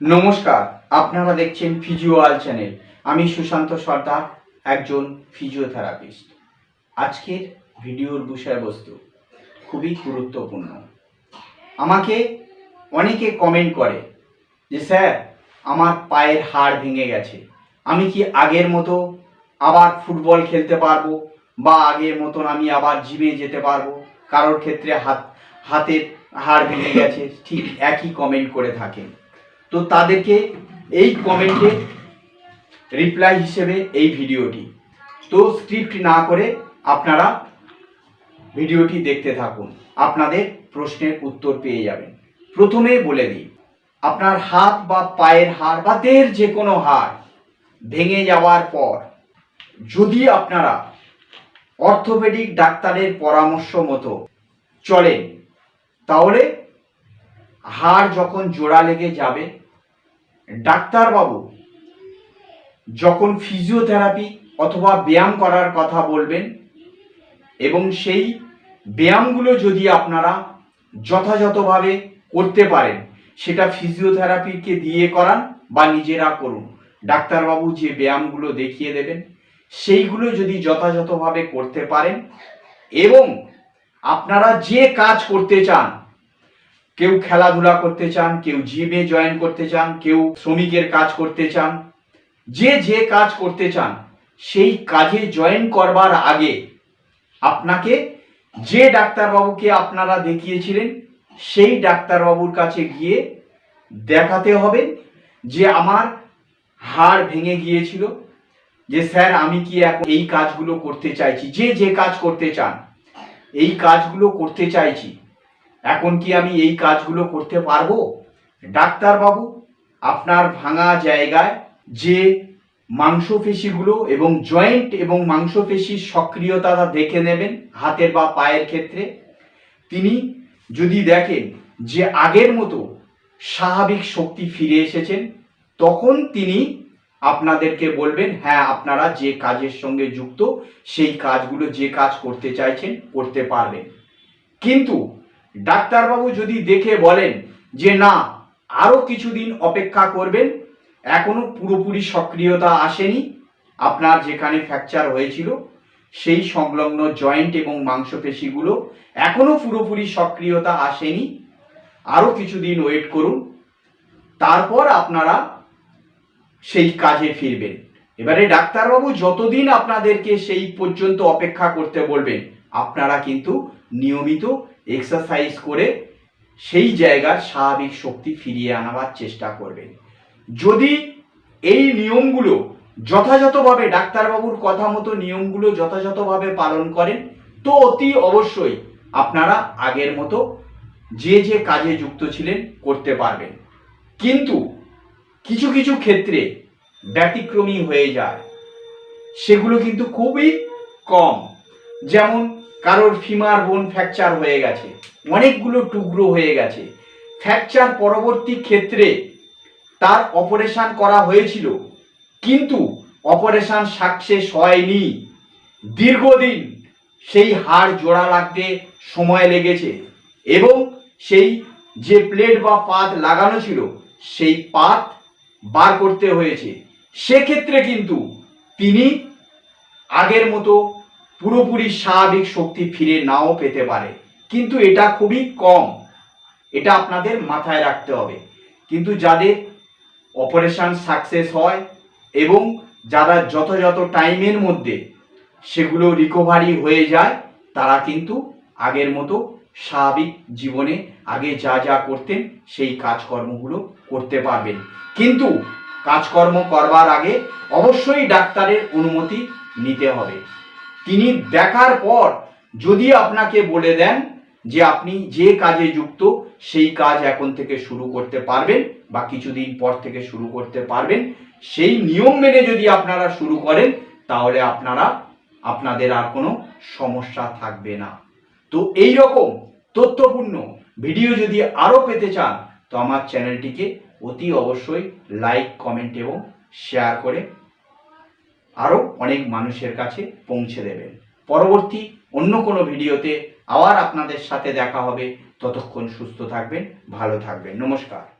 নমস্কার, আপনারা দেখছেন ফিজিওয়াল চ্যানেল আমি সুশান্ত সর্দার, একজন ফিজিওথেরাপিস্ট আজকের ভিডিওর বিষয়বস্তু খুবই গুরুত্বপূর্ণ। আমাকে অনেকে কমেন্ট করে যে, স্যার, আমার পায়ের হাড় ভেঙে গেছে। আমি কি আগের মতো আবার ফুটবল খেলতে পারব? বা আগের মতন আমি আবার জিমে যেতে পারব? কারোর ক্ষেত্রে হাত, হাতের হাড় ভেঙে গেছে। ঠিক একই কমেন্ট করে থাকেন। তো তাদেরকে এই কমেন্টে রিপ্লাই হিসেবে এই ভিডিওটি। তো স্ক্রিপ্ট না করে আপনারা ভিডিওটি দেখতে থাকুন। আপনাদের প্রশ্নের উত্তর পেয়ে যাবেন। প্রথমে বলে দিই, আপনার হাত বা পায়ের হাড় বা দেহের যে কোনো হাড় ভেঙে যাওয়ার পর যদি আপনারা অর্থোপেডিক ডাক্তারের পরামর্শ মতো চলেন, তাহলে হাড় যখন জোড়া লেগে যাবে, ডাক্তারবাবু যখন ফিজিওথেরাপি অথবা ব্যায়াম করার কথা বলবেন, এবং সেই ব্যায়ামগুলো যদি আপনারা যথাযথভাবে করতে পারেন, সেটা ফিজিওথেরাপিকে দিয়ে করান বা নিজেরা করুন। ডাক্তারবাবু যে ব্যায়ামগুলো দেখিয়ে দেবেন, সেইগুলো যদি যথাযথভাবে করতে পারেন, এবং আপনারা যে কাজ করতে চান কেউ খেলাধুলা করতে চান, কেউ জিমে জয়েন করতে চান, কেউ শ্রমিকের কাজ করতে চান, যে যে কাজ করতে চান, সেই কাজে জয়েন করবার আগে আপনাকে যে ডাক্তারবাবুকে আপনারা দেখিয়েছিলেন, সেই ডাক্তারবাবুর কাছে গিয়ে দেখাতে হবে যে আমার হাড় ভেঙে গিয়েছিল, যে স্যার আমি কি এখন এই কাজগুলো করতে চাইছি, যে যে কাজ করতে চান, এই কাজগুলো করতে চাইছি এখন কি আমি এই কাজগুলো করতে পারব? ডাক্তারবাবু, আপনার ভাঙা জায়গায় যে মাংসপেশিগুলো এবং জয়েন্ট এবং মাংসপেশির সক্রিয়তা দেখে নেবেন হাতের বা পায়ের ক্ষেত্রে, তিনি যদি দেখেন যে আগের মতো স্বাভাবিক শক্তি ফিরে এসেছেন, তখন তিনি আপনাদেরকে বলবেন হ্যাঁ আপনারা যে কাজের সঙ্গে যুক্ত, সেই কাজগুলো যে কাজ করতে চাইছেন, করতে পারবেন। কিন্তু ডাক্তারবাবু যদি দেখে বলেন যে না আরও কিছুদিন অপেক্ষা করবেন, এখনও পুরোপুরি সক্রিয়তা আসেনি, আপনার যেখানে ফ্র্যাকচার হয়েছিল, সেই সংলগ্ন জয়েন্ট এবং মাংসপেশিগুলো এখনও পুরোপুরি সক্রিয়তা আসেনি আরও কিছুদিন ওয়েট করুন, তারপর আপনারা সেই কাজে ফিরবেন। এবারে ডাক্তারবাবু যতদিন আপনাদেরকে সেই পর্যন্ত অপেক্ষা করতে বলবেন, আপনারা কিন্তু নিয়মিত এক্সারসাইজ করে সেই জায়গার স্বাভাবিক শক্তি ফিরিয়ে আনাবার চেষ্টা করবেন। যদি এই নিয়মগুলো যথাযথভাবে ডাক্তারবাবুর কথা মতো নিয়মগুলো যথাযথভাবে পালন করেন, তো অতি অবশ্যই আপনারা আগের মতো যে যে কাজে যুক্ত ছিলেন করতে পারবেন। কিন্তু কিছু কিছু ক্ষেত্রে ব্যতিক্রমী হয়ে যায়। সেগুলো কিন্তু খুবই কম। যেমন কারোর ফিমার বোন ফ্র্যাকচার হয়ে গেছে, অনেকগুলো টুকরো হয়ে গেছে। ফ্র্যাকচার পরবর্তী ক্ষেত্রে তার অপারেশন করা হয়েছিল, কিন্তু অপারেশন সাকসেস হয়নি। দীর্ঘদিন সেই হাড় জোড়া লাগতে সময় লেগেছে এবং সেই যে প্লেট বা পাত লাগানো ছিল, সেই পাত বার করতে হয়েছে। সেক্ষেত্রে কিন্তু তিনি আগের মতো পুরোপুরি স্বাভাবিক শক্তি ফিরে নাও পেতে পারে। কিন্তু এটা খুবই কম। এটা আপনাদের মাথায় রাখতে হবে। কিন্তু যাদের অপারেশান সাকসেস হয় এবং যারা যথাযথ টাইমের মধ্যে সেগুলো রিকভারি হয়ে যায়, তারা কিন্তু আগের মতো স্বাভাবিক জীবনে আগে যা যা করতেন সেই কাজকর্মগুলো করতে পারবেন। কিন্তু কাজকর্ম করবার আগে অবশ্যই ডাক্তারের অনুমতি নিতে হবে। তিনি দেখার পর যদি আপনাকে বলে দেন যে আপনি যে কাজে যুক্ত, সেই কাজ এখন থেকে শুরু করতে পারবেন বা কিছুদিন পর থেকে শুরু করতে পারবেন, সেই নিয়ম মেনে যদি আপনারা শুরু করেন, তাহলে আপনারা, আপনাদের আর কোনো সমস্যা থাকবে না। তো এই রকম তথ্যপূর্ণ ভিডিও যদি আরও পেতে চান, তো আমার চ্যানেলটিকে অতি অবশ্যই লাইক, কমেন্ট এবং শেয়ার করে আরও অনেক মানুষের কাছে পৌঁছে দেবেন। পরবর্তী অন্য কোনো ভিডিওতে আবার আপনাদের সাথে দেখা হবে। ততক্ষণ সুস্থ থাকবেন, ভালো থাকবেন। নমস্কার।